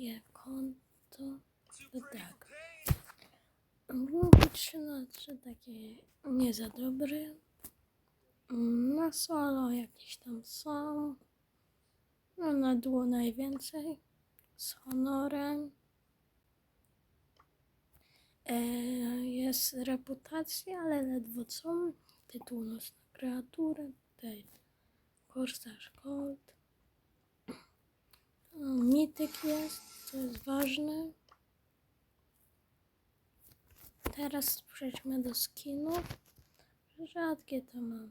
moje konto. No tak. Drugi 3 na 3 takie nie za dobre. Na solo jakieś tam są. No na duo najwięcej. Z honorem. E, jest reputacja, ale ledwo co. Tytuł Nocna Kreatura. Tutaj Korsarz Gold. Mityk jest, co jest ważne. Teraz przejdźmy do skinów. Rzadkie to mam.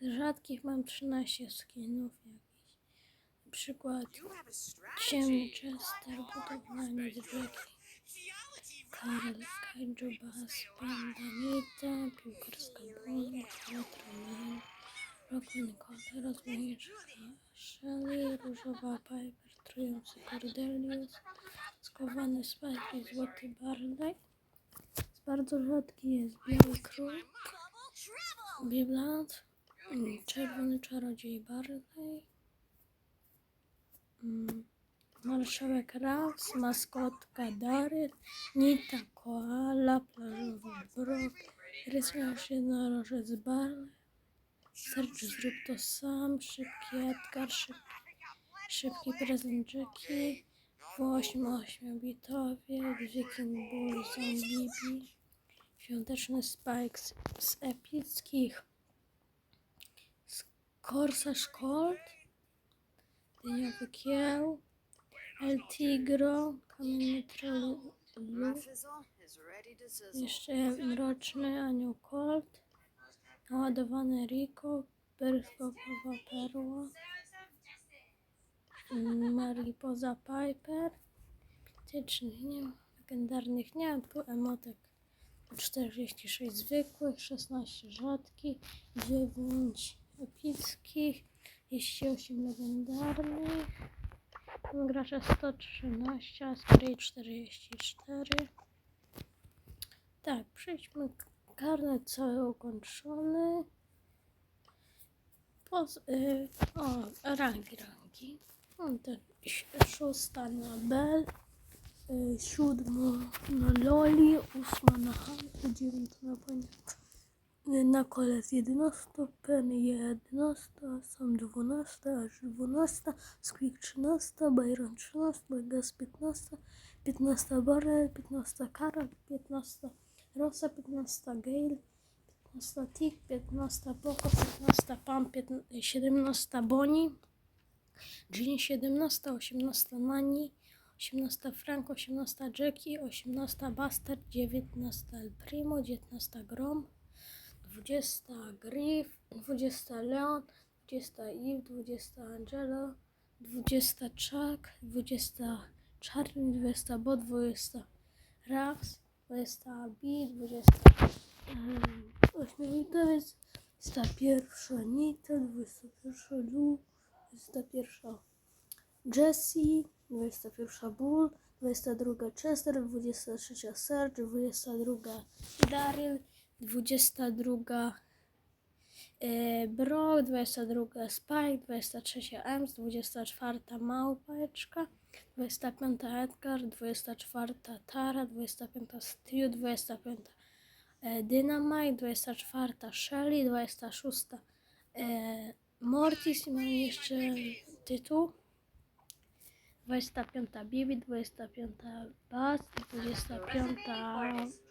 Z rzadkich mam 13 skinów jakichś. Na przykład ciemny Chester, budowlanie z rzeki. Karl, Kaiju, Bass, Panda, Nita, piłkarska broń, Ultraman, Rockman, Kota, rozmieniczka, Shelly, różowa Piper, trujący Cordelius, skowany Spike i złoty Barley. Z bardzo rzadki jest biały król, Biblant, mm, czerwony czarodziej Barley, mm, marszałek Raps, maskotka Daryl, Nita Koala, plażowy Brok, rysmiarz jednorożec Barley, Sercz zrób to sam, szybki Edgar, szybki, szybki prezent Jackie, Włośm ośmiobitowie, Viking Bull, Zombibi, świąteczny Spike z, z epickich, z Korsarz Colt, dyniowy kieł, El Tigro, kamienny troll jeszcze mroczny anioł Colt, naładowany Rico, perskopowa perła, mm, Mariposa Piper, mitycznych nie ma, legendarnych nie ma, tu emotek 46 zwykłych, 16 rzadkich, 9 epickich, 38 legendarnych, gracza 113, a spray 44. Tak, przejdźmy. Karnet cały ukończony. Y, rangi, rangi. No, ten, szósta na Bell, y, siódma na Loli, ósma na Hanku, dziewiąta na Panie. Y, Na kole jest 11, Pen 11, Sam 12, aż 12, Squeak 13, Byron 13, Vegas 15, 15 Barrel, 15 Karol, 15 Rosa, 15 Gale, 15 Tick, 15 Poco, 15 Pam, 15, 17 Boni, Jean 17, 18 Nani, 18 Frank, 18 Jackie, 18 Bastard, 19 El Primo, 19 Grom, 20 Griff, 20 Leon, 20 Eve, 20 Angelo, 20 Chuck, 20 Charlie, 20 Bot, 20 Raps, 20 B, 20 um, Ośmiolitowiec, 21 Nita, 21 Lu, 21 Jessie, 21 Bull, 22 Chester, 23 Serge, 22 Daryl, 22 e, Brock, 22 Spike, 23 Ems, 24 Małpeczka, 25 Edgar, 24 Tara, 25 Stu, 25 e, Dynamite, 24 Shelly, 26 e, Mortis i mam jeszcze tytuł. 25 Bibi, 25 Bas, 25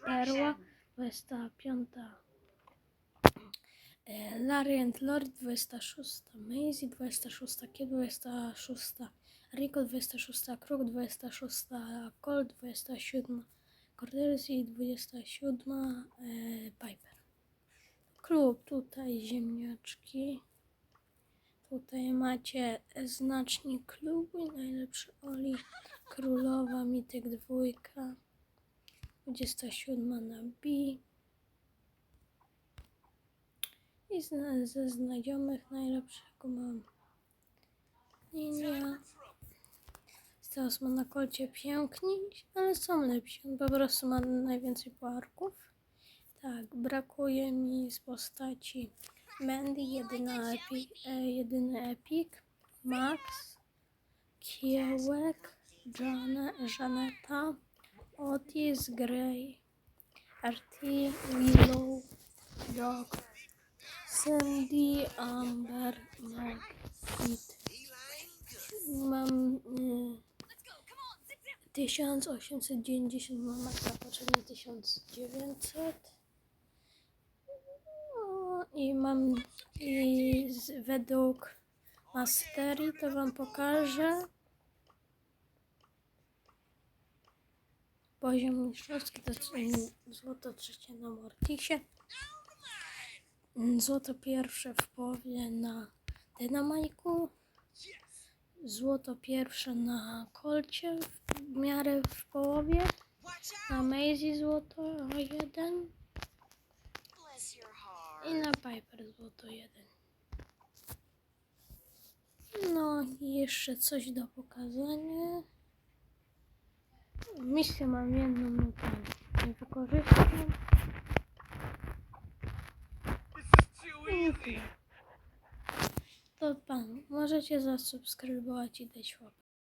Perła, 25 e, Larry and Lord, 26 Maisie, 26 Kid, 26 Rico, 26 Kruk, 26 Colt, 27 Cordelis i 27 e, Piper. Klub, tutaj ziemniaczki. Tutaj macie znacznik klubu, najlepszy Oli, królowa, mityk dwójka, 27 na B. I ze znajomych najlepszego mam Ninia. Teraz ma na kolcie piękni, ale są lepsi. On po prostu ma najwięcej puarków. Tak, brakuje mi z postaci Mandy, jedyna epi, e, jedyny epik. Max, Kiełek, Jane, Żaneta, Otis, Gray, RT, Willow, Dog, Sandy, Amber, Kit. Mam y, 1890, mam maksa potrzebne 1900. No, I mam i z, według masterii to wam pokażę. Poziom mistrzowski to złoto trzecie na Mortisie. Złoto pierwsze w połowie na Dynamajku. Złoto pierwsze na kolcie w miarę w połowie. Na Maisie złoto jeden. I na Piper złoto jeden. No i jeszcze coś do pokazania. Misję mam jedną, to nie wykorzystam. Tyle. To pan, możecie zasubskrybować i dać łapę.